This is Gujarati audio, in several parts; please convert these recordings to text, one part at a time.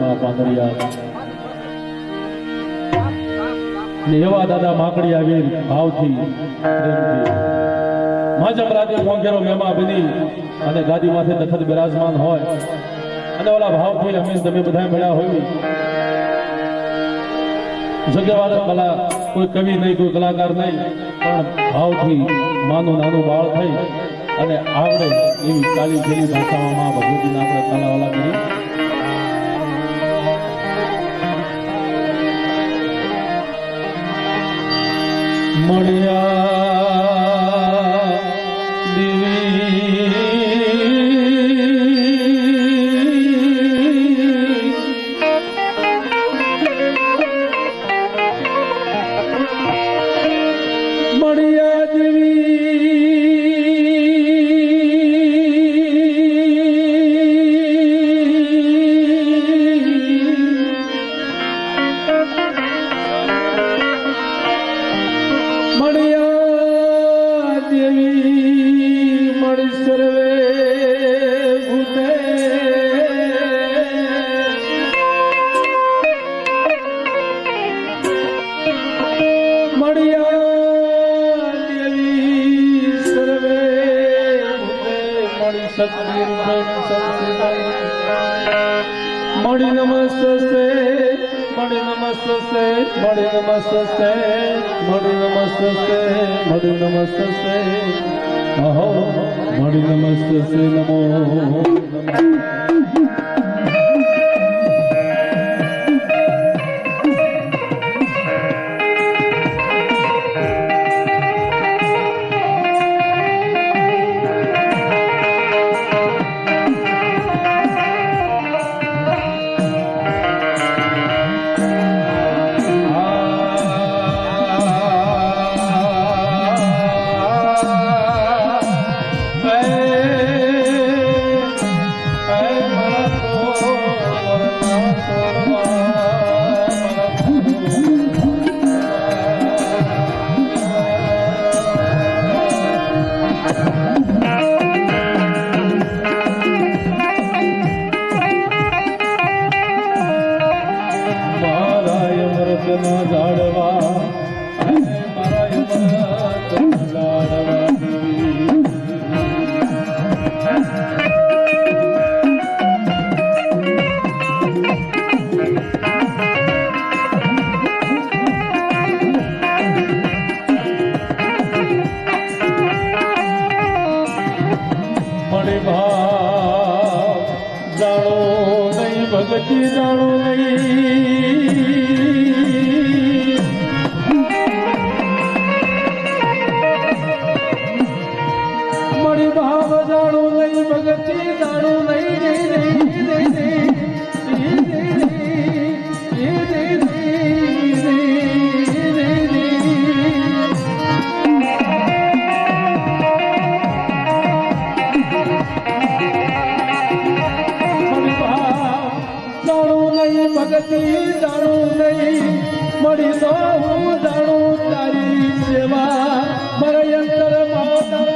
માં પાંદરિયા ને એવા દાદા માકડી આવી ભાવથી માજમ રાતે મોંઘેરો મેમા, બની. અને ગાદી માથે નખત બિરાજમાન હોય. અને ઓલા ભાવથી અમે તમે બધા મળ્યા હોય. જગ્યાવાર કલા કોઈ કવિ નહીં, કોઈ કલાકાર નહીં, પણ ભાવથી માનું નાનું બાળ થઈ. અને આવડે એવી કાલી ખેલી ભાષામાં ભગવતીને આપણે કલાવાલા કરી. Devi મણિ નમસ્તે મણિ નમસ્તે મણિ નમસ્તે મણિ નમસ્તે મણિ નમસ્તે Aho, Mani Namaste Se Namo Namaste Se Namo Namaste Se વચન જાળવા અને મારા વચન જાળવા ભગતી જાણો નહીં ભાવ જાણું નહીં ભગતી જાણું લઈ જઈ જઈ જઈ ભગતી જાણું નહીં મળી તો હું જાણું તારી સેવા મારા અંતર માતા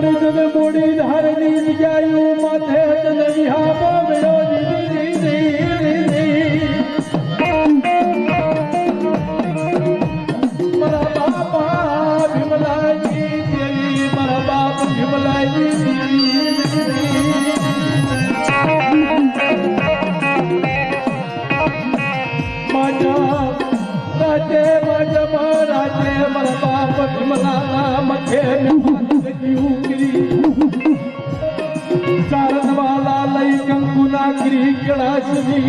મારે તને મોડી ધારની વિજાયું માથે તને વિહામાં મેળો